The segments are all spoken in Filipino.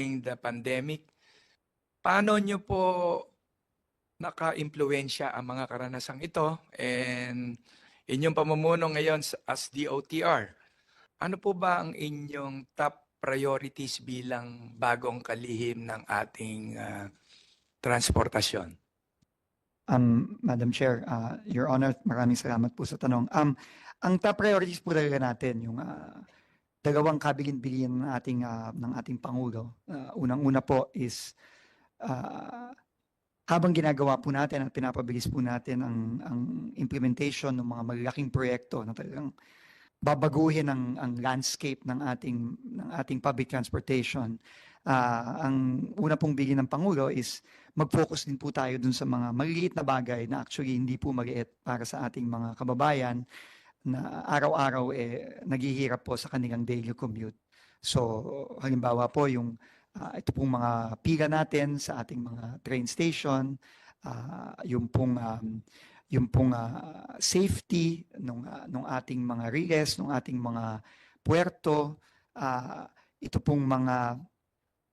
during the pandemic. Paano nyo po naka-impluensya ang mga karanasang ito and inyong pamumuno ngayon as DOTR? Ano po ba ang inyong top priorities bilang bagong kalihim ng ating ah, transportasyon? Um, Madam Chair, uh, Your Honor, maraming salamat po sa tanong. Um, ang top priorities po talaga natin, yung uh, dalawang kabilin-bilin ng ating, uh, ng ating Pangulo. Uh, Unang-una po is uh, habang ginagawa po natin at pinapabilis po natin ang, ang implementation ng mga malalaking proyekto na talagang babaguhin ang, ang landscape ng ating, ng ating public transportation. Ah, ang una pong bilin ng Pangulo is mag-focus din po tayo dun sa mga maliliit na bagay na actually hindi po maliit para sa ating mga kababayan na araw-araw eh naghihirap po sa kanilang daily commute. So halimbawa po yung ah, ito pong mga pila natin sa ating mga train station, ah, yung pong um, yung pong ah, safety nung ah, nung ating mga riles, nung ating mga puerto, ah, ito pong mga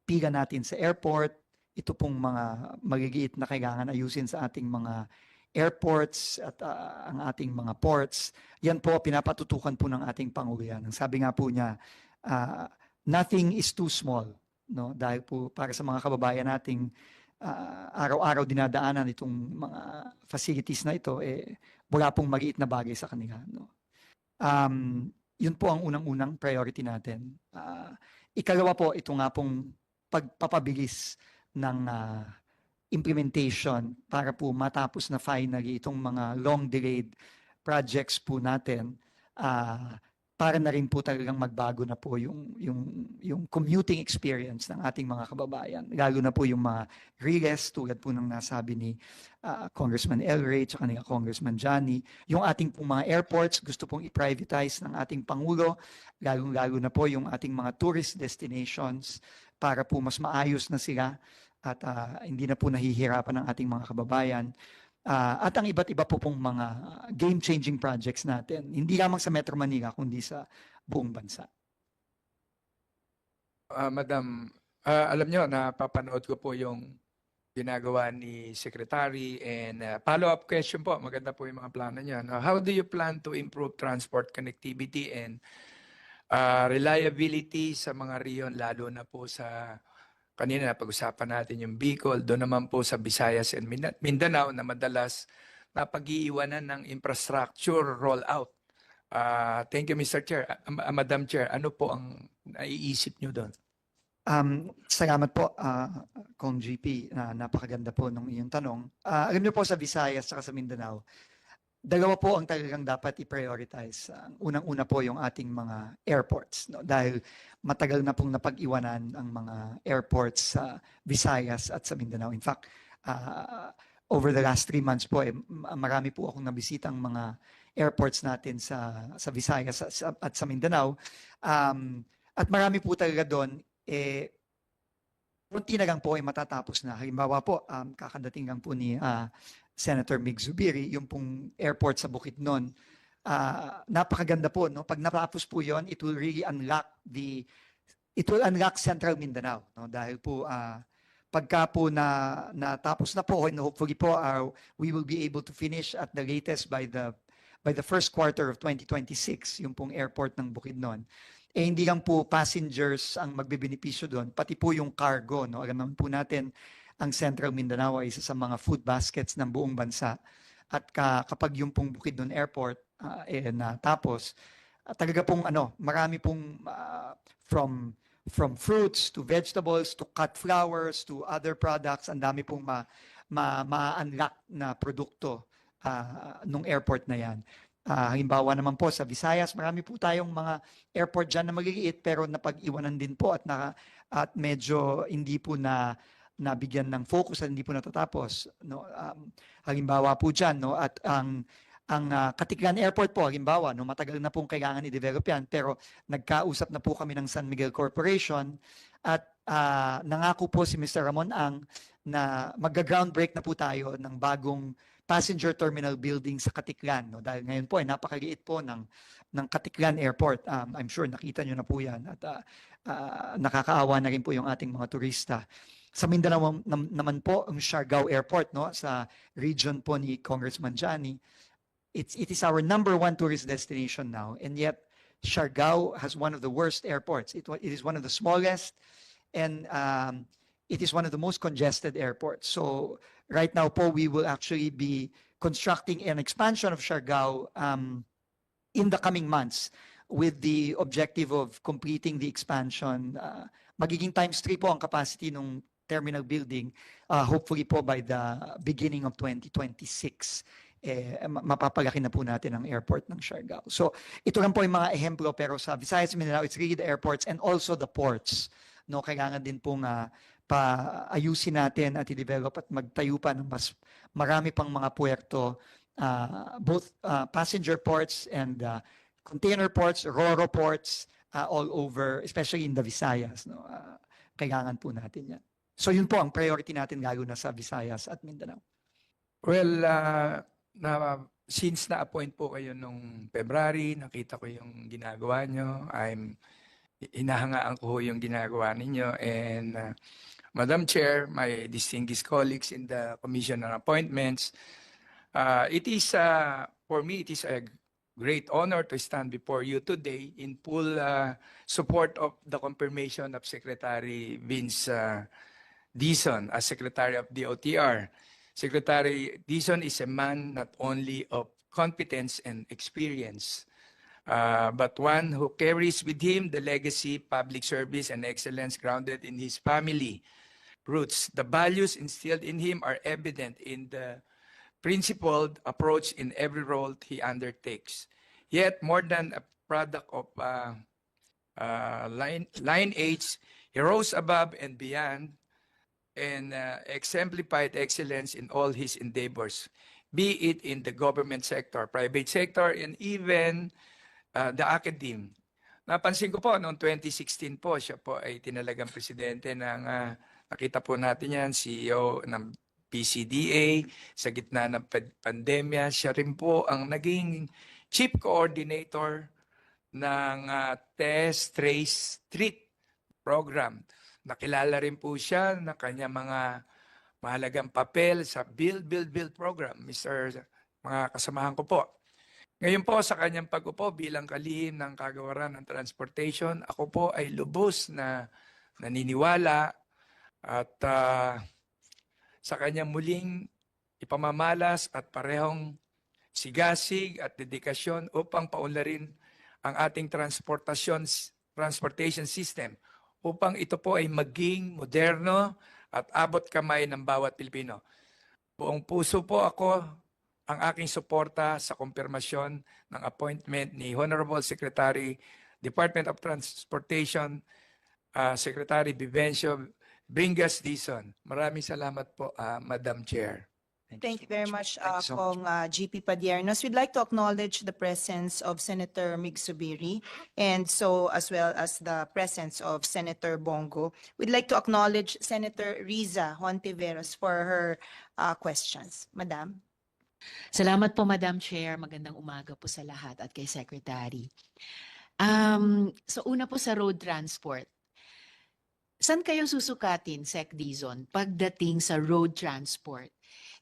pila natin sa airport, ito pong mga magigit na kailangan ayusin sa ating mga airports at ah, ang ating mga ports. Yan po, pinapatutukan po ng ating Pangulo yan. Ang sabi nga po niya, ah, nothing is too small. No? Dahil po para sa mga kababayan nating ah, araw-araw dinadaanan itong mga facilities na ito, eh, wala pong maliit na bagay sa kanila. No? Um, yun po ang unang-unang priority natin. Ah, ikalawa po, ito nga pong pagpapabilis ng ah, implementation para po matapos na finally itong mga long delayed projects po natin ah, para na rin po talagang magbago na po yung yung yung commuting experience ng ating mga kababayan lalo na po yung mga riles tulad po ng nasabi ni ah, Congressman El Rey at ni Congressman Johnny. Yung ating pong mga airports gusto pong i-privatize ng ating pangulo lalo lalo na po yung ating mga tourist destinations para po mas maayos na sila at ah, hindi na po nahihirapan ng ating mga kababayan. Ah, at ang iba't iba po pong mga game-changing projects natin, hindi lamang sa Metro Manila, kundi sa buong bansa. Ah, Madam, ah, alam nyo, napapanood ko po yung ginagawa ni Secretary and ah, follow-up question po, maganda po yung mga plano niya. Now, how do you plan to improve transport connectivity and ah, reliability sa mga riyon, lalo na po sa kanina na pag-usapan natin yung Bicol, doon naman po sa Visayas and Mindanao na madalas napag-iiwanan ng infrastructure rollout. Ah, thank you, Mr. Chair. Ah, Madam Chair, ano po ang naiisip nyo doon? Um, salamat po, ah, Kong GP, na napakaganda po ng iyong tanong. Ah, alam niyo po sa Visayas at sa Mindanao, dalawa po ang talagang dapat i-prioritize. Ang unang-una po yung ating mga airports. No? Dahil matagal na pong napag-iwanan ang mga airports sa Visayas at sa Mindanao. In fact, ah, over the last three months po, eh, ma- marami po akong nabisitang mga airports natin sa, sa Visayas at sa, at sa Mindanao. Um, at marami po talaga doon, eh, kunti na lang po ay matatapos na. Halimbawa po, um, kakadating lang po ni ah, Senator Mig Zubiri, yung pong airport sa Bukidnon. Ah, napakaganda po, no? Pag natapos po yon, it will really unlock the, it will unlock Central Mindanao, no? Dahil po, ah, pagka po na natapos na po, and hopefully po, ah, we will be able to finish at the latest by the by the first quarter of 2026, yung pong airport ng Bukidnon eh hindi lang po passengers ang magbebenepisyo doon, pati po yung cargo. No? Alam naman po natin, ang Central Mindanao ay isa sa mga food baskets ng buong bansa. At ka, kapag yung pong Bukidnon Airport ah, eh, natapos, ah, talaga pong ano, marami pong ah, from from fruits to vegetables to cut flowers to other products, ang dami pong ma, ma, ma-unlock na produkto ah, nung airport na yan. Ah, halimbawa naman po sa Visayas, marami po tayong mga airport dyan na maliliit pero napag-iwanan din po at naka, at medyo hindi po na nabigyan ng focus at hindi po natatapos no um, halimbawa po diyan no at ang ang ah, Katiklan Airport po halimbawa no matagal na pong kailangan i-develop yan pero nagkausap na po kami ng San Miguel Corporation at ah, nangako po si Mr. Ramon Ang na magga-groundbreak na po tayo ng bagong passenger terminal building sa Katiklan. No? Dahil ngayon po ay napakaliit po ng, ng Katiklan Airport. Um, I'm sure nakita nyo na po yan at ah, ah, nakakaawa na rin po yung ating mga turista. Sa Mindanao nam- naman po ang Siargao Airport no sa region po ni Congressman Johnny. It's it is our number one tourist destination now and yet Siargao has one of the worst airports. It, it is one of the smallest and um, it is one of the most congested airports. So right now po we will actually be constructing an expansion of Siargao um, in the coming months with the objective of completing the expansion. Uh, magiging times three po ang capacity ng terminal building, uh, hopefully po by the beginning of 2026. Eh, ma- mapapalaki na po natin ang airport ng Siargao. So ito lang po yung mga ehemplo pero sa Visayas Mindanao, it's really the airports and also the ports. No, kailangan din pong uh, paayusin natin at i-develop at magtayo pa ng mas marami pang mga puerto, uh, both uh, passenger ports and uh, container ports, Roro ports, uh, all over, especially in the Visayas. No? Uh, kailangan po natin yan. So yun po ang priority natin lalo na sa Visayas at Mindanao. Well, ah, na, since na-appoint po kayo nung February, nakita ko yung ginagawa nyo. I'm hinahangaan ko yung ginagawa ninyo. And ah, Madam Chair, my distinguished colleagues in the Commission on Appointments, ah, it is, ah, for me, it is a great honor to stand before you today in full ah, support of the confirmation of Secretary Vince ah, Dizon as Secretary of the. Secretary Dizon is a man not only of competence and experience, uh, but one who carries with him the legacy, public service, and excellence grounded in his family roots. The values instilled in him are evident in the principled approach in every role he undertakes. Yet, more than a product of uh, uh, line, line H, he rose above and beyond and uh, exemplified excellence in all his endeavors, be it in the government sector, private sector, and even uh, the academe. Napansin ko po, noong 2016 po, siya po ay tinalagang presidente ng, uh, nakita po natin yan, CEO ng PCDA, sa gitna ng pand- pandemya. Siya rin po ang naging chief coordinator ng uh, Test, Trace, Treat program. Nakilala rin po siya ng kanya mga mahalagang papel sa Build, Build, Build program, Mr. mga kasamahan ko po. Ngayon po sa kanyang pag-upo bilang kalihim ng kagawaran ng transportation, ako po ay lubos na naniniwala at ah, sa kanyang muling ipamamalas at parehong sigasig at dedikasyon upang paunlarin ang ating transportasyon transportation system upang ito po ay maging moderno at abot kamay ng bawat Pilipino. Buong puso po ako ang aking suporta sa kumpirmasyon ng appointment ni Honorable Secretary, Department of Transportation, ah, Secretary Vivencio Bringas Dizon. Maraming salamat po, ah, Madam Chair. Thank you very much, Thank uh, you so Kong uh, GP Padiernos. We'd like to acknowledge the presence of Senator Mig Subiri and so as well as the presence of Senator Bongo. We'd like to acknowledge Senator Riza Hontiveros for her uh, questions. Madam? Salamat po, Madam Chair. Magandang umaga po sa lahat at kay Secretary. Um, so una po sa road transport. Saan kayo susukatin, Sec Dizon, pagdating sa road transport?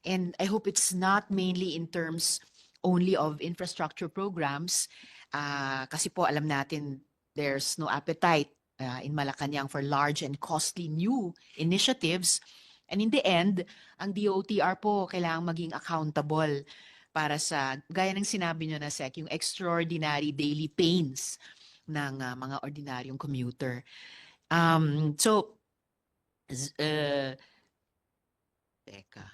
And I hope it's not mainly in terms only of infrastructure programs, ah, kasi po alam natin there's no appetite ah, in Malacanang for large and costly new initiatives. And in the end, ang DOTR po kailangang maging accountable para sa, gaya ng sinabi nyo na Sec, yung extraordinary daily pains ng ah, mga ordinaryong commuter. Um, so, uh, teka.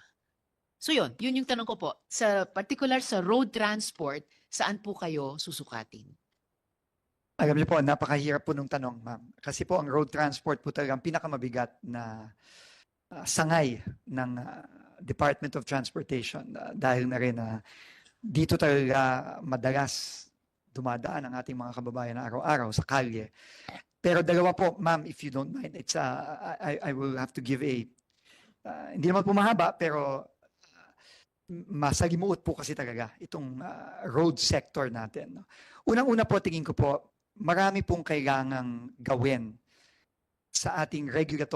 So yun, yun yung tanong ko po. Sa particular sa road transport, saan po kayo susukatin? Alam niyo po, napakahirap po nung tanong, ma'am. Kasi po ang road transport po talagang pinakamabigat na ah, sangay ng ah, Department of Transportation Ah, dahil na rin na dito talaga madalas dumadaan ang ating mga kababayan araw-araw sa kalye. Pero dalawa po, ma'am, if you don't mind, it's uh, I, I will have to give a ah, hindi naman po mahaba pero masalimuot po kasi talaga itong ah, road sector natin. no. Unang-una po tingin ko po marami pong kailangang gawin sa ating regulatory